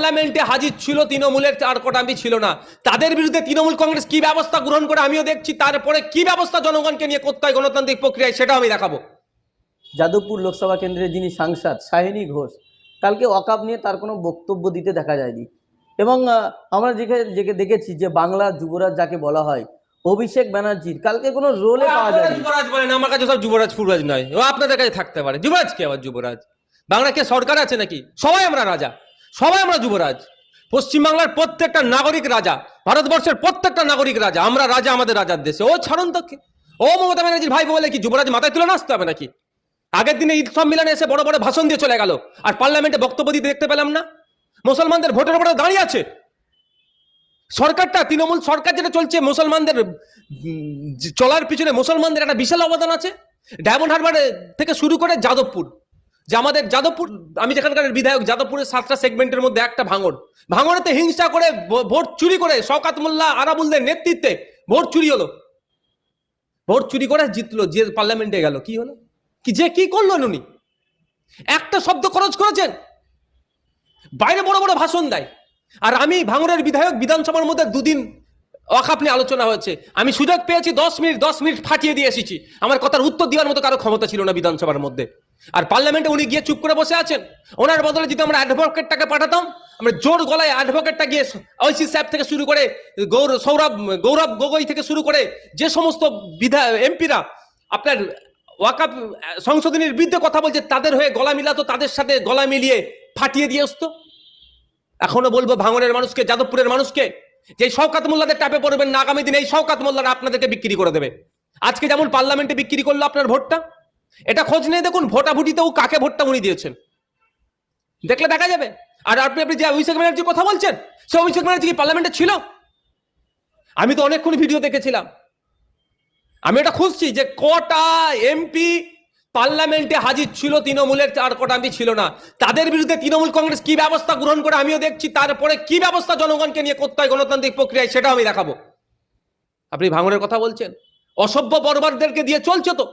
পার্লামেন্টে হাজির ছিল তৃণমূলের চার কোটামি ছিল না। তাদের বিরুদ্ধে তৃণমূল কংগ্রেস কি ব্যবস্থা গ্রহণ করে আমিও দেখছি তারপরে কি ব্যবস্থা জনগণকে নিয়ে করতে হয় গণতান্ত্রিক প্রক্রিয়ায় সেটাও আমি দেখাবো। যাদবপুর লোকসভা কেন্দ্রের যিনি সাংসদ সাহিনী ঘোষ কালকে ওয়াকাপ নিয়ে তার কোনো বক্তব্য দিতে দেখা যায়নি। এবং আমরা যেখানে দেখেছি যে বাংলা যুবরাজ যাকে বলা হয় অভিষেক ব্যানার্জির কালকে কোনো রোলে পাওয়া যায়নি। যুবরাজ বলেন আমার কাছে সব যুবরাজ ফুররাজ নয়। ও আপনাদের কাছে থাকতে পারে। যুবরাজ কে আবার যুবরাজ? বাংলা কে সরকার আছে নাকি? সবাই আমরা রাজা। সবাই আমরা যুবরাজ। পশ্চিমবাংলার প্রত্যেকটা নাগরিক রাজা, ভারতবর্ষের প্রত্যেকটা নাগরিক রাজা, আমরা রাজা আমাদের রাজার দেশে। ও ছাড়ুন তো ও মমতা ব্যানার্জির ভাই বলে কি যুবরাজ মাথায় তুলে আসতে হবে নাকি? আগের দিনে ঈদ সম্মেলনে এসে বড় বড় ভাষণ দিয়ে চলে গেল, আর পার্লামেন্টে বক্তব্য দিতে দেখতে পেলাম না। মুসলমানদের ভোটের উপরে দাঁড়িয়ে আছে। সরকারটা, তৃণমূল সরকার যেটা চলছে, মুসলমানদের চলার পিছনে মুসলমানদের একটা বিশাল অবদান আছে। ডায়মন্ড হারবার থেকে শুরু করে যাদবপুর। যে আমাদের যাদবপুর, আমি যেখানকার বিধায়ক, যাদবপুরের সাতটা সেগমেন্টের মধ্যে একটা ভাঙড়। ভাঙড়েতে হিংসা করে ভোট চুরি করে শওকাত মোল্লা, আরাবুলদের নেতৃত্বে ভোট চুরি হলো। ভোট চুরি করে জিতলো, যে পার্লামেন্টে গেল, কি হলো? কি যে কি করল উনি? একটা শব্দ খরচ করেছেন। বাইরে বড় বড় ভাষণ দেয়। আর আমি ভাঙড়ের বিধায়ক, বিধানসভার মধ্যে দুদিন অখাপ নিয়ে আলোচনা হয়েছে। আমি সুযোগ পেয়েছি, দশ মিনিট দশ মিনিট ফাটিয়ে দিয়ে এসেছি। আমার কথার উত্তর দেওয়ার মতো কারও ক্ষমতা ছিল না বিধানসভার মধ্যে। আর পার্লামেন্টে উনি গিয়ে চুপ করে বসে আছেন। ওনার বদলে যদি আমরা অ্যাডভোকেটটাকে পাঠাতাম, আমরা জোর গলায় অ্যাডভোকেটটা গিয়ে ঐশী সাহেব থেকে শুরু করে গৌর, সৌরভ, গৌরব গগৈ থেকে শুরু করে যে সমস্ত বিধা, এমপিরা আপনার ওয়াকাপ সংশোধনীর বিরুদ্ধে কথা বলছে, তাদের হয়ে গলা মিলাতো, তাদের সাথে গলা মিলিয়ে ফাটিয়ে দিয়ে আসতো। এখনও বলব ভাঙনের মানুষকে, যাদবপুরের মানুষকে, যে শওকাত মোল্লাদের টাপে পড়বেন না, আগামী দিনে এই শওকাত মোল্লারা আপনাদেরকে বিক্রি করে দেবে। আজকে যেমন পার্লামেন্টে বিক্রি করল আপনার ভোটটা এটা খোঁজ নিয়ে দেখুন ভোটাভুটিতেও কাকে ভোটটা উনি দিয়েছেন। দেখলে দেখা যাবে। আর আপনি আপনি যে অভিষেক ব্যানার্জির কথা বলছেন, সে অভিষেক ব্যানার্জি কি পার্লামেন্টে ছিল? আমি তো অনেকক্ষণ ভিডিও দেখেছিলাম। আমি এটা খুঁজছি যে কটা এমপি পার্লামেন্টে হাজির ছিল তৃণমূলের চার কটা এমপি ছিল না। তাদের বিরুদ্ধে তৃণমূল কংগ্রেস কি ব্যবস্থা গ্রহণ করে আমিও দেখছি, তারপরে কি ব্যবস্থা জনগণকে নিয়ে করতে হয় গণতান্ত্রিক প্রক্রিয়ায়, সেটাও আমি দেখাবো। আপনি ভাঙনের কথা বলছেন। অসভ্য বর্বরদেরকে দিয়ে চলছে তো।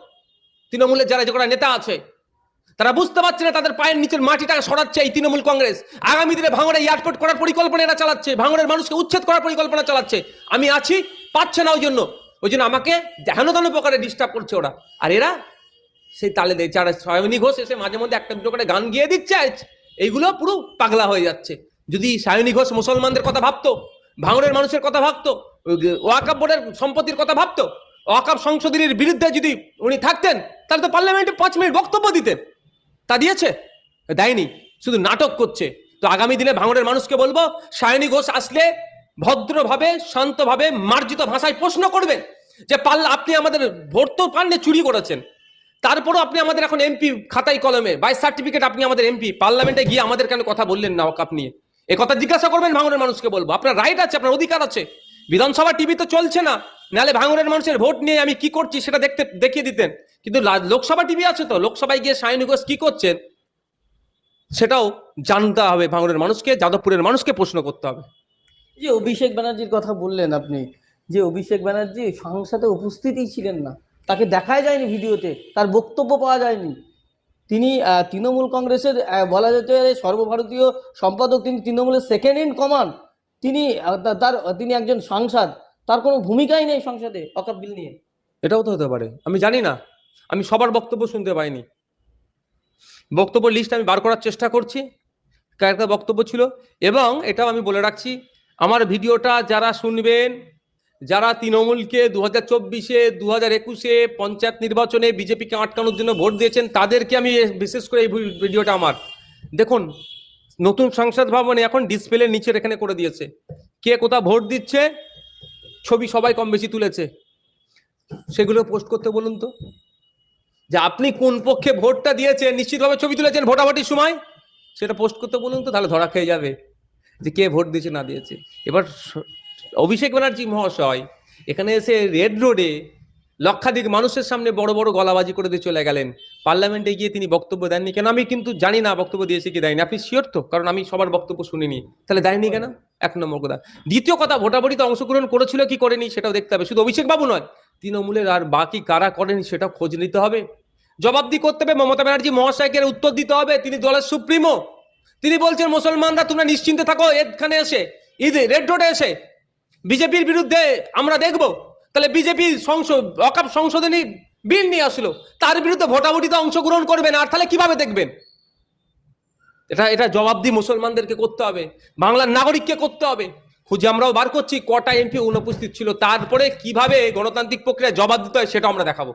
তৃণমূলের যারা যে কটা নেতা আছে, তারা বুঝতে পারছে না তাদের পায়ের নিচের মাটিটা সরাচ্ছে এই তৃণমূল কংগ্রেস। আগামী দিনে ভাঙড়ে এয়ারপোর্ট করার পরিকল্পনা এরা চালাচ্ছে, ভাঙড়ের মানুষকে উচ্ছেদ করার পরিকল্পনা চালাচ্ছে। আমি আছি, পাচ্ছে না ওই জন্য ওই জন্য আমাকে হেন তেন প্রকারে ডিস্টার্ব করছে ওরা। আর এরা সেই তালে দেয় যারা সায়নী ঘোষ এসে মাঝে মধ্যে একটা দুটো করে গান গিয়ে দিচ্ছে এইগুলো পুরো পাগলা হয়ে যাচ্ছে। যদি সায়নী ঘোষ মুসলমানদের কথা ভাবতো, ভাঙড়ের মানুষের কথা ভাবতো ওয়াকাপ বোর্ডের সম্পত্তির কথা ভাবতো ওয়াকাপ সংশোধনীর বিরুদ্ধে যদি উনি থাকতেন তাহলে তো পার্লামেন্টে পাঁচ মিনিট বক্তব্য দিতে। তা দিয়েছে? দেয়নি। শুধু নাটক করছে। তো আগামী দিনে ভাঙড়ের মানুষকে বলব, সায়নী ঘোষ আসলে ভদ্রভাবে, শান্তভাবে, মার্জিত ভাষায় প্রশ্ন করবেন যে পাল্লা আপনি আমাদের ভোট তো পাননি, চুরি করেছেন। তারপরও আপনি আমাদের এখন এমপি খাতাই কলমে বাই সার্টিফিকেট আপনি আমাদের এমপি পার্লামেন্টে গিয়ে আমাদের কেন কথা বললেন না ওকাপ নিয়ে? এ কথা জিজ্ঞাসা করবেন ভাঙড়ের মানুষকে বলব। আপনার রাইট আছে, আপনার অধিকার আছে। বিধানসভা টিভি তো চলছে না। নাহলে ভাঙড়ের মানুষের ভোট নিয়ে আমি কি করছি সেটা দেখতে, দেখিয়ে দিতেন। কিন্তু লোকসভা টিভি আছে তো, লোকসভায় গিয়ে সায়নী ঘোষ কি করছেন, সেটাও জানতে হবে ভাঙড়ের মানুষকে, যাদবপুরের মানুষকে প্রশ্ন করতে হবে। যে অভিষেক ব্যানার্জির কথা বললেন আপনি, যে অভিষেক ব্যানার্জি সংসদে উপস্থিতই ছিলেন না, তাকে দেখাই যায়নি ভিডিওতে, তার বক্তব্য পাওয়া যায়নি। তিনি তৃণমূল কংগ্রেসের বলা যেতে সর্বভারতীয় সম্পাদক, তিনি তৃণমূলের সেকেন্ড ইন কমান্ড তিনি তার, তিনি একজন সাংসদ তার কোনো ভূমিকাই নেই সংসদে অকাপ বিল নিয়ে। এটাও তো হতে পারে। আমি জানি না। আমি সবার বক্তব্য শুনতে পাইনি। বক্তব্য লিস্ট আমি বার করার চেষ্টা করছি। কার কার বক্তব্য ছিল? এবং এটাও আমি বলে রাখছি, আমার ভিডিওটা যারা শুনবেন, যারা তৃণমূলকে দু হাজার চব্বিশে দু হাজার একুশে পঞ্চায়েত নির্বাচনে বিজেপিকে আটকানোর জন্য ভোট দিয়েছেন, তাদেরকে আমি বিশেষ করে এই ভিডিওটা আমার। দেখুন, নতুন সংসদ ভবনে এখন ডিসপ্লে নিচের এখানে করে দিয়েছে। কে কোথাও ভোট দিচ্ছে? ছবি সবাই কম বেশি তুলেছে। সেগুলো পোস্ট করতে বলুন তো। যে আপনি কোন পক্ষে ভোটটা দিয়েছেন, নিশ্চিতভাবে ছবি তুলেছেন ভোটাভুটির সময়? সেটা পোস্ট করতে বলুন তো, তাহলে ধরা খেয়ে যাবে যে কে ভোট দিয়েছে, না দিয়েছে। এবার অভিষেক ব্যানার্জি মহাশয়, এখানে এসে রেড রোডে লক্ষাধিক মানুষের সামনে বড় বড় গলাবাজি করে দিয়ে চলে গেলেন। পার্লামেন্টে গিয়ে তিনি বক্তব্য দেননি কেন? আমি কিন্তু জানি না বক্তব্য দিয়েছে কি দেয়নি। আপনি শিওর তো? কারণ আমি সবার বক্তব্য শুনিনি। তাহলে দেয়নি কেন? এক নম্বর কথা। দ্বিতীয় কথা ভোটাভুটিতে অংশগ্রহণ করেছিল, কি করেনি সেটাও দেখতে হবে। শুধু অভিষেক বাবু নয়, তৃণমূলের আর বাকি কারা করেনি সেটা খোঁজ নিতে হবে। জবাবদি করতে হবে, মমতা ব্যানার্জি মহাশয়কে উত্তর দিতে হবে, তিনি দলের সুপ্রিমো। তিনি বলছেন, মুসলমানরা, তোমরা নিশ্চিন্তে থাকো, এখানে এসে ঈদ রেড রোডে এসে, বিজেপির বিরুদ্ধে আমরা দেখব। তাহলে বিজেপি সংসদ অকাপ সংশোধনী বিল নিয়ে আসলো। তার বিরুদ্ধে ভোটাভুটিতে অংশগ্রহণ করবেন, আর তাহলে কীভাবে দেখবেন? এটা এটা জবাবদি মুসলমানদেরকে করতে হবে। বাংলার নাগরিককে করতে হবে। খুঁজে আমরাও বার করছি, কটা এমপি অনুপস্থিত ছিল। তারপরে কীভাবে গণতান্ত্রিক প্রক্রিয়া জবাব দিতে হয় সেটা আমরা দেখাবো।